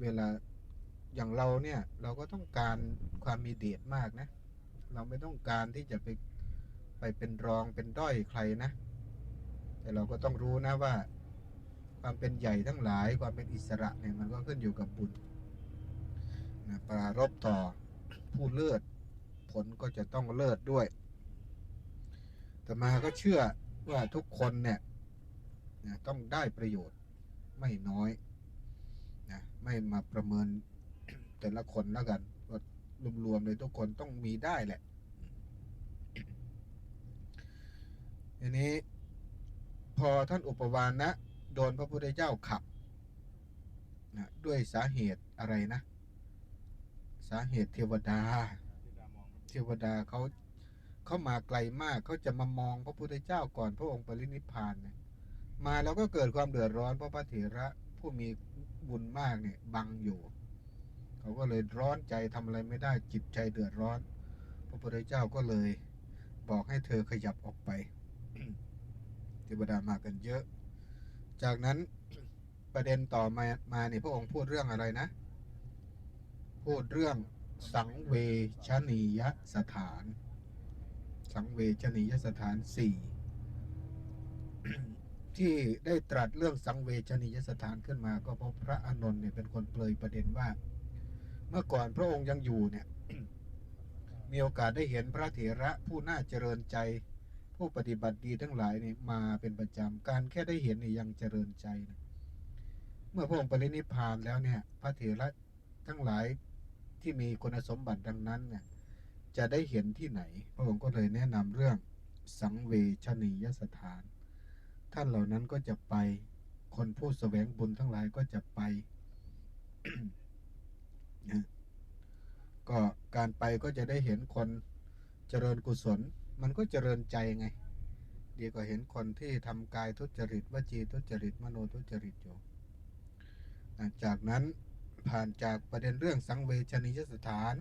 เวลาอย่างเราเนี่ย เราก็ต้องการความมีเดชมากนะ เราไม่ต้องการที่จะไปไปเป็นรองเป็นด้อยใครนะ แต่เราก็ต้องรู้นะว่า ความเป็นใหญ่ทั้งหลาย ความเป็นอิสระเนี่ยมันก็ขึ้นอยู่กับบุญนะปรารบต่อผู้เลิศผลก็จะต้องเลิศด้วย แต่มาก็เชื่อว่าทุกคนเนี่ยนะต้องได้ประโยชน์ไม่น้อย ไม่มาประเมิน แต่ละคนแล้วกันว่ารวมๆเลยทุกคนต้องมีได้แหละทีนี้ พอท่านอุปวานนะ โดนพระพุทธเจ้าขับนะด้วยสาเหตุอะไรนะ สาเหตุเทวดา เทวดาเขาเขามาไกลมากเขาจะมามองพระพุทธเจ้าก่อนพระองค์ปรินิพพานเนี่ยมาแล้วก็เกิดความเดือดร้อนเพราะพระเถระผู้มี บุญมากเนี่ยบังอยู่ เขาก็เลยร้อนใจทำอะไรไม่ได้จิตใจเดือดร้อน พระพุทธเจ้าก็เลยบอกให้เธอขยับออกไปเทวดามากันเยอะ จากนั้นประเด็นต่อมามาเนี่ยพระองค์พูดเรื่องอะไรนะ พูดเรื่องสังเวชนียสถาน สังเวชนียสถานสี่ ที่ได้ตรัสเรื่องสังเวชนียสถานขึ้นมา ก็เพราะพระอานนท์เนี่ยเป็นคนเปลยประเด็นว่า เมื่อก่อนพระองค์ยังอยู่เนี่ย มีโอกาสได้เห็นพระเถระผู้น่าเจริญใจ ผู้ปฏิบัติดีทั้งหลายเนี่ยมาเป็นประจำการแค่ได้เห็นเนี่ยยังเจริญใจนะเมื่อพระองค์ปรินิพพานแล้วเนี่ย พระเถระทั้งหลายที่มีคุณสมบัติดังนั้นเนี่ยจะได้เห็นที่ไหน พระองค์ก็เลยแนะนำเรื่องสังเวชนียสถาน ท่านเหล่านั้นก็จะไป คนผู้แสวงบุญทั้งหลายก็จะไปนะก็การไปก็จะได้เห็นคนเจริญกุศล มันก็เจริญใจไง ดีกว่าเห็นคนที่ทำกายทุจริตวจีทุจริตมโนทุจริตอยู่อะจากนั้นผ่านจากประเด็นเรื่องสังเวชนียสถาน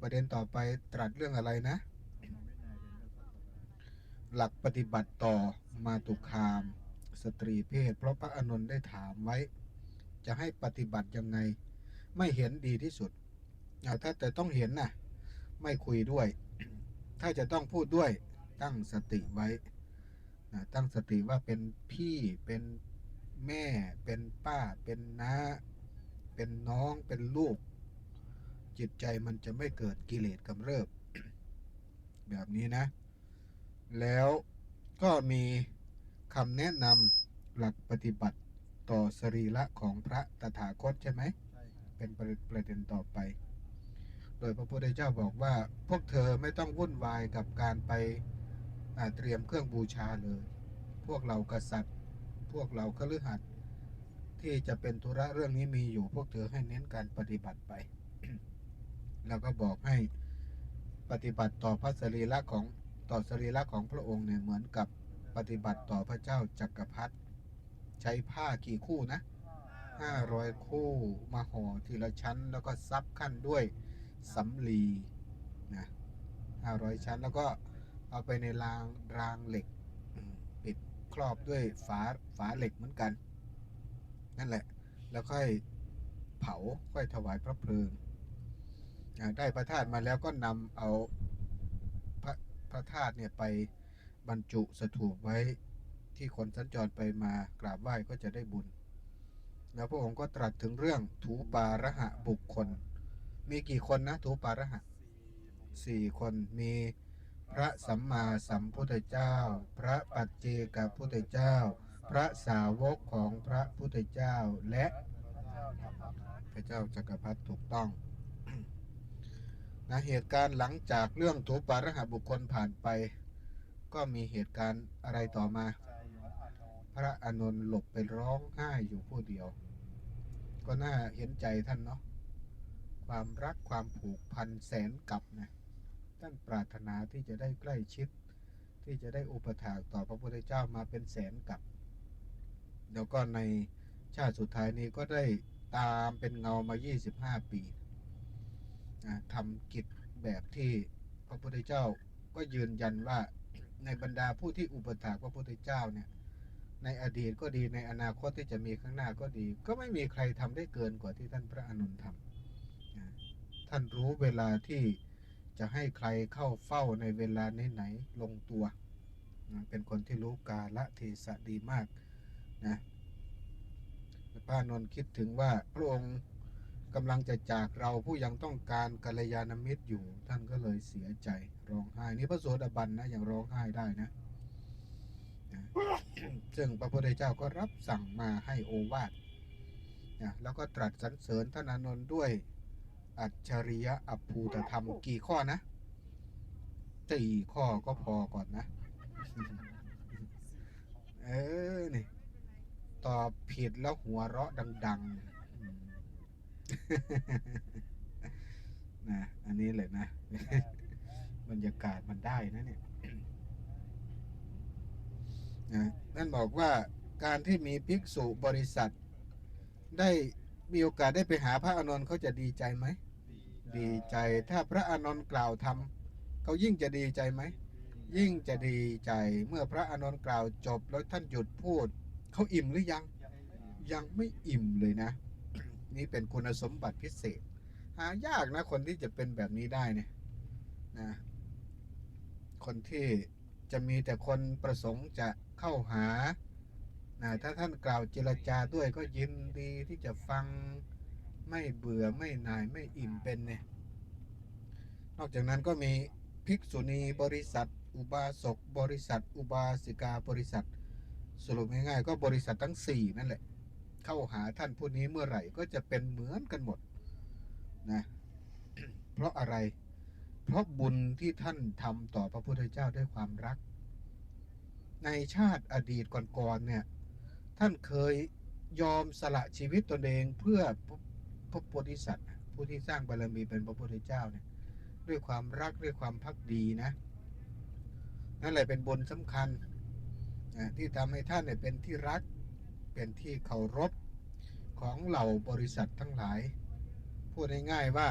ประเด็นต่อไปตรัสเรื่องอะไรนะ หลักปฏิบัติต่อ มาตุคาม สตรีเพศ เพราะพระอานนท์ได้ถามไว้ จะให้ปฏิบัติยังไง ไม่เห็นดีที่สุดถ้าแต่ต้องเห็นนะไม่คุยด้วย ถ้าจะต้องพูดด้วยตั้งสติไว้นะตั้งสติว่าเป็นพี่เป็นแม่ เป็นป้า เป็นน้า เป็นน้องเป็นลูก จิตใจมันจะไม่เกิดกิเลสกำเริบ แบบนี้นะ แล้ว ก็มีคำแนะนำหลักปฏิบัติต่อสรีระของพระตถาคตใช่ไหม เป็นประประเด็นต่อไป โดยพระพุทธเจ้าบอกว่า พวกเธอไม่ต้องวุ่นวายกับการไปอ่าเตรียมเครื่องบูชาเลย พวกเรากษัตริย์ พวกเราคฤหัสถ์ที่จะเป็นธุระเรื่องนี้มีอยู่ พวกเธอให้เน้นการปฏิบัติไป แล้วก็บอกให้ปฏิบัติต่อพระสรีระของ ต่อสรีระของพระองค์เนี่ยเหมือนกับปฏิบัติต่อพระเจ้าจักรพรรดิใช้ผ้ากี่คู่นะห้าร้อยคู่มาห่อทีละชั้น แล้วก็ซับขั้นด้วยสำลีนะห้าร้อยชั้นแล้วก็เอาไปในรางรางเหล็กปิดครอบด้วยฝาฝาเหล็กเหมือนกัน นั่นแหละ แล้วค่อยเผาค่อยถวายพระเพลิงได้พระธาตุมาแล้วก็นำเอา พระธาตุเนี่ยไปบรรจุสถูปไว้ที่คนสัญจรไปมากราบไหว้ก็จะได้บุญ แล้วพระองค์ก็ตรัสถึงเรื่องถูปาระหะบุคคล มีกี่คนนะถูปาระหะสี่คนมีพระสัมมาสัมพุทธเจ้า พระปัจเจกพุทธเจ้า พระสาวกของพระพุทธเจ้าและพระเจ้าจักรพรรดิถูกต้อง นะเหตุการณ์หลังจากเรื่องถูปาระหบุคคลผ่านไป ก็มีเหตุการณ์อะไรต่อมา พระอานนท์หลบไปร้องไห้อยู่ผู้เดียว ก็น่าเห็นใจท่านเนาะความรักความผูกพันแสนกับนะท่านปรารถนาที่จะได้ใกล้ชิด ที่จะได้อุปถากต่อพระพุทธเจ้ามาเป็นแสนกับแล้วก็ในชาติสุดท้ายนี้ก็ได้ตามเป็นเงามา 25 ปี นะทำกิจแบบที่พระพุทธเจ้าก็ยืนยันว่าในบรรดาผู้ที่อุปถากพระพุทธเจ้าเนี่ย ในอดีตก็ดีในอนาคตที่จะมีข้างหน้าก็ดี ก็ไม่มีใครทำได้เกินกว่าที่ท่านพระอานนทำท่านรู้เวลาที่จะให้ใครเข้าเฝ้าในเวลาไหนๆลงตัวนะเป็นคนที่รู้กาละเทศะดีมากนะพระอานนคิดถึงว่าพระองค์ กำลังจะจากเราผู้ยังต้องการกัลยาณมิตรอยู่ ท่านก็เลยเสียใจร้องไห้นี่พระโสดาบันนะยังร้องไห้ได้นะซึ่งพระพุทธเจ้าก็รับสั่งมาให้โอวาทนะแล้วก็ตรัสสรรเสริญท่านอนนท์ด้วยอัจฉริยะอภูตธรรมกี่ข้อนะสี่ข้อก็พอก่อนนะ เออนี่ตอบผิดแล้วหัวเราะดัง ๆ นะ อันนี้เลยนะ บรรยากาศมันได้นะเนี่ยนะนั่นบอกว่าการที่มีภิกษุบริษัท ได้มีโอกาสได้ไปหาพระอานนท์เขาจะดีใจไหม ดีใจถ้าพระอานนท์กล่าวทำเขายิ่งจะดีใจไหม ยิ่งจะดีใจเมื่อพระอานนท์กล่าวจบแล้วท่านหยุดพูด เขาอิ่มหรือยัง ยังไม่อิ่มเลยนะ นี่เป็นคุณสมบัติพิเศษ หายากนะคนที่จะเป็นแบบนี้ได้เนี่ยนะคนที่จะมีแต่คนประสงค์จะเข้าหานะถ้าท่านกล่าวเจรจาด้วยก็ยินดีที่จะฟังไม่เบื่อไม่น่ายไม่อิ่มเป็นเนี่ยนอกจากนั้นก็มีภิกษุณีบริษัท อุบาสกบริษัท อุบาสิกาบริษัท สรุปง่ายๆก็บริษัททั้ง 4 นั่นแหละ เข้าหาท่านผู้นี้เมื่อไหร่ก็จะเป็นเหมือนกันหมดนะเพราะอะไร เพราะบุญที่ท่านทำต่อพระพุทธเจ้าด้วยความรัก ในชาติอดีตก่อนๆเนี่ย ท่านเคยยอมสละชีวิตตนเองเพื่อพระพระโพธิสัตว์ผู้ที่สร้างบารมีเป็นพระพุทธเจ้าเนี่ย ด้วยความรักด้วยความพักดีนะนั่นแหละเป็นบุญสำคัญนะที่ทำให้ท่านเนี่ยเป็นที่รัก เป็นที่เคารพของเหล่าบริษัททั้งหลาย พูดง่ายๆว่า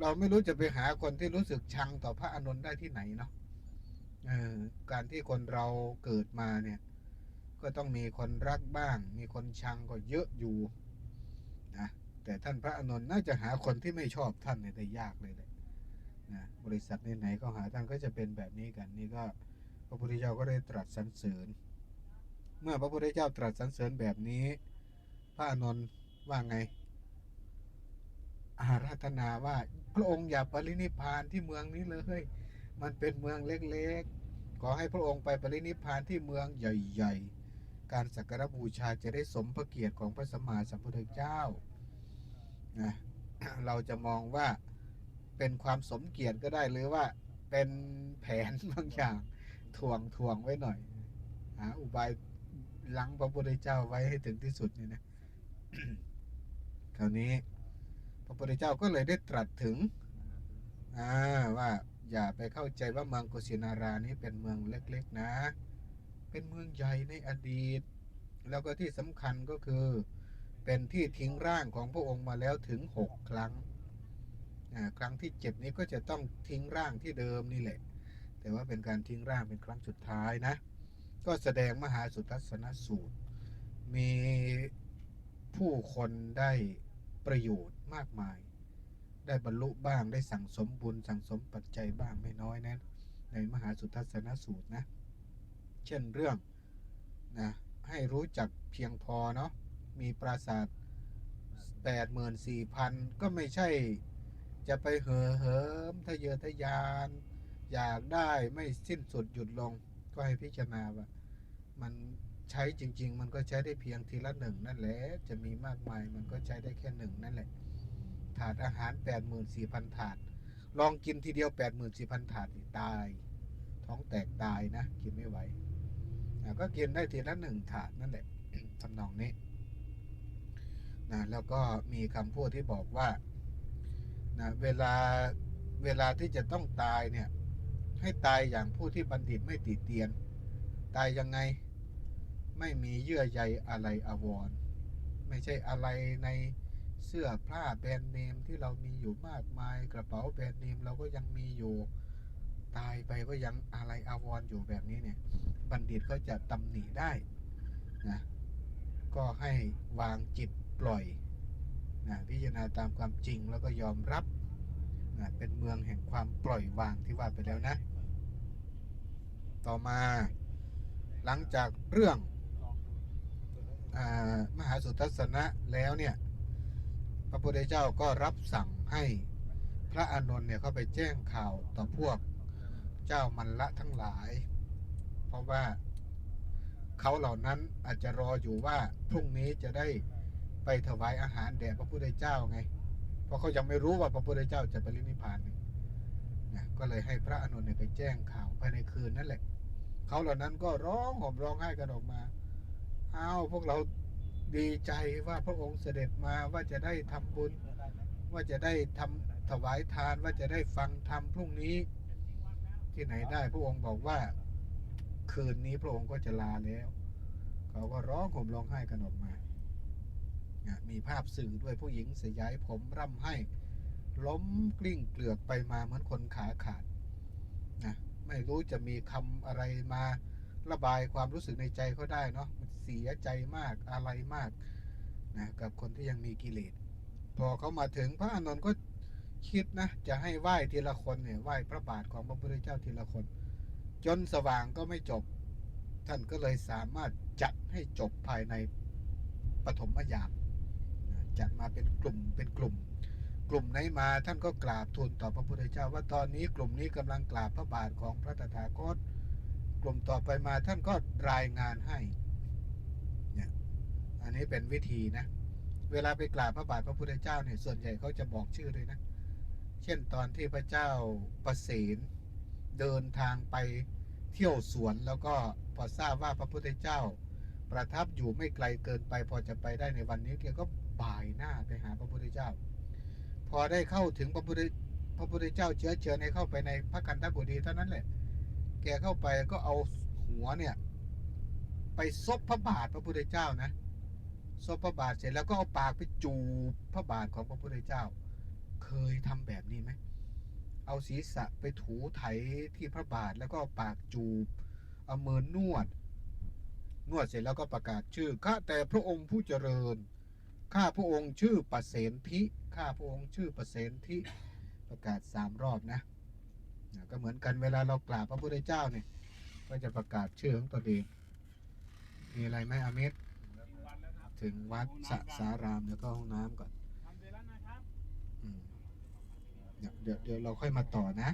เราไม่รู้จะไปหาคนที่รู้สึกชังต่อพระอานนท์ได้ที่ไหนเนาะออการที่คนเราเกิดมาเนี่ย ก็ต้องมีคนรักบ้าง มีคนชังก็เยอะอยู่นะแต่ท่านพระอานนท์น่าจะหาคนที่ไม่ชอบท่านเนี่ยได้ยากเลยแหละนะบริษัทไหนๆก็หาท่านก็จะเป็นแบบนี้กัน นี่ก็พระพุทธเจ้าก็ได้ตรัสสรรเสริญ เมื่อพระพุทธเจ้าตรัสสรรเสริญแบบนี้ พระอนนท์ว่าไง อาราธนาว่าพระองค์อย่าปรินิพพานที่เมืองนี้เลย มันเป็นเมืองเล็กๆ ขอให้พระองค์ไปปรินิพพานที่เมืองใหญ่ ๆ การสักการบูชาจะได้สมพระเกียรติของพระสัมมาสัมพุทธเจ้านะเราจะมองว่าเป็นความสมเกียรติก็ได้หรือว่าเป็นแผนบางอย่างถ่วงถ่วงไว้หน่อยหาอุบาย หลังพระพุทธเจ้าไว้ให้ถึงที่สุดนี่นะคราวนี้ พระพุทธเจ้าก็เลยได้ตรัสถึงอ่าว่าอย่าไปเข้าใจว่าเมืองกุสินารานี้เป็นเมืองเล็ก ๆ นะ เป็นเมืองใหญ่ในอดีต แล้วก็ที่สำคัญก็คือ เป็นที่ทิ้งร่างของพระองค์มาแล้วถึงหกครั้งครั้งที่เจ็ดนี้ก็จะต้องทิ้งร่างที่เดิมนี่แหละ แต่ว่าเป็นการทิ้งร่างเป็นครั้งสุดท้ายนะ ก็แสดงมหาสุทัศนสูตร มีผู้คนได้ประโยชน์มากมาย ได้บรรลุบ้างได้สั่งสมบุญสั่งสมปัจจัยบ้างไม่น้อยนะในมหาสุทัศนสูตรนะ เช่นเรื่องนะให้รู้จักเพียงพอเนาะมีปราสาทแปดหมื่นสี่พันก็ไม่ใช่จะไปเห่อเหิมทะเยอทะยาน อยากได้ไม่สิ้นสุดหยุดลงก็ให้พิจารณาว่า มันใช้จริง ๆ มันก็ใช้ได้เพียงทีละหนึ่งนั่นแหละ จะมีมากมายมันก็ใช้ได้แค่หนึ่งนั่นแหละ ถาดอาหาร84,000ถาด ลองกินทีเดียว 84,000ถาดนี่ตาย ท้องแตกตายนะ กินไม่ไหวก็กินได้ทีละหนึ่งถาดนั่นแหละทำนองนี้นะแล้วก็มีคำพูดที่บอกว่านะเวลาเวลาที่จะต้องตายเนี่ย ให้ตายอย่างผู้ที่บัณฑิตไม่ติเตียน ตายยังไง ไม่มีเยื่อใยอะไรอาวรไม่ใช่อะไรในเสื้อผ้าแบรนด์เนมที่เรามีอยู่มากมายกระเป๋าแบรนด์เนมเราก็ยังมีอยู่ตายไปก็ยังอะไรอาวรณ์อยู่แบบนี้เนี่ย บัณฑิตเขาจะตำหนิได้นะก็ให้วางจิตปล่อยนะพิจารณาตามความจริงแล้วก็ยอมรับนะเป็นเมืองแห่งความปล่อยวางที่ว่าไปแล้วนะ ต่อมา หลังจากเรื่องอมหาสุทัศนะแล้วเนี่ย พระพุทธเจ้าก็รับสั่งให้พระอานนท์เนี่ยเข้าไปแจ้งข่าวต่อพวกเจ้ามันละทั้งหลาย เพราะว่าเขาเหล่านั้นอาจจะรออยู่ว่าพรุ่งนี้จะได้ไปถวายอาหารแด่พระพุทธเจ้าไง เพราะเขายังไม่รู้ว่าพระพุทธเจ้าจะไปรินิพพานนี่นะก็เลยให้พระอนนเนี่ยไปแจ้งข่าวภายในคืนนั่นแหละ เขาเหล่านั้นก็ร้องห่มร้องไห้กันออกมาอ้าวพวกเราดีใจว่าพระองค์เสด็จมาว่าจะได้ทำบุญ ว่าจะได้ทำถวายทานว่าจะได้ฟังธรรมพรุ่งนี้ ที่ไหนได้พระองค์บอกว่า คืนนี้พระองค์ก็จะลาแล้ว เขาก็ร้องห่มร้องไห้กันออกมามีภาพสื่อด้วยผู้หญิงสยายผมร่ำให้ ล้มกลิ้งเกลือกไปมาเหมือนคนขาขาด ไม่รู้จะมีคำอะไรมาระบายความรู้สึกในใจเขาได้เนาะมันเสียใจมากอะไรมากนะกับคนที่ยังมีกิเลสพอเขามาถึงพระอานนท์ก็คิดนะจะให้ไหว้ทีละคนเนี่ยไหว้พระบาทของพระพุทธเจ้าทีละคน จนสว่างก็ไม่จบ ท่านก็เลยสามารถจัดให้จบภายในปฐมยามจัดมาเป็นกลุ่มเป็นกลุ่ม กลุ่มไหนมาท่านก็กราบทูลต่อพระพุทธเจ้า ว่าตอนนี้กลุ่มนี้กำลังกราบพระบาทของพระตถาคต กลุ่มต่อไปมาท่านก็รายงานให้เนี่ยอันนี้เป็นวิธีนะ เวลาไปกราบพระบาทพระพุทธเจ้าเนี่ยส่วนใหญ่เขาจะบอกชื่อเลยนะ เช่นตอนที่พระเจ้าประเสนเดินทางไปเที่ยวสวนแล้วก็พอทราบว่าพระพุทธเจ้า ประทับอยู่ไม่ไกลเกินไปพอจะไปได้ในวันนี้แกก็บ่ายหน้าไปหาพระพุทธเจ้า อได้เข้าถึงพระพุทธพระพุทธเจ้าเชื้อเชิญให้เข้าไปในพระคันธกุฎีเท่านั้นแหละ แกเข้าไปก็เอาหัวเนี่ย ไปซบพระบาทพระพุทธเจ้านะซบพระบาทเสร็จแล้วก็เอาปากไปจูบพระบาทของพระพุทธเจ้า เคยทำแบบนี้ไหมเอาศีรษะไปถูไถที่พระบาทแล้วก็าปากจูบเอามือนวด นวดเสร็จแล้วก็ประกาศชื่อข้าแต่พระองค์ผู้เจริญ ข้าพระองค์ชื่อประเสนทิข้าพระองค์ชื่อประเสนทิประกาศสามรอบนะก็เหมือนกันเวลาเรากราบพระพุทธเจ้าเนี่ยก็จะประกาศชื่อของตนเอง มีอะไรไหมอเมธถึงวัดสะสารามแล้วก็ห้องน้ำก่อนเดี๋ยวเดี๋ยวเราค่อยมาต่อนะ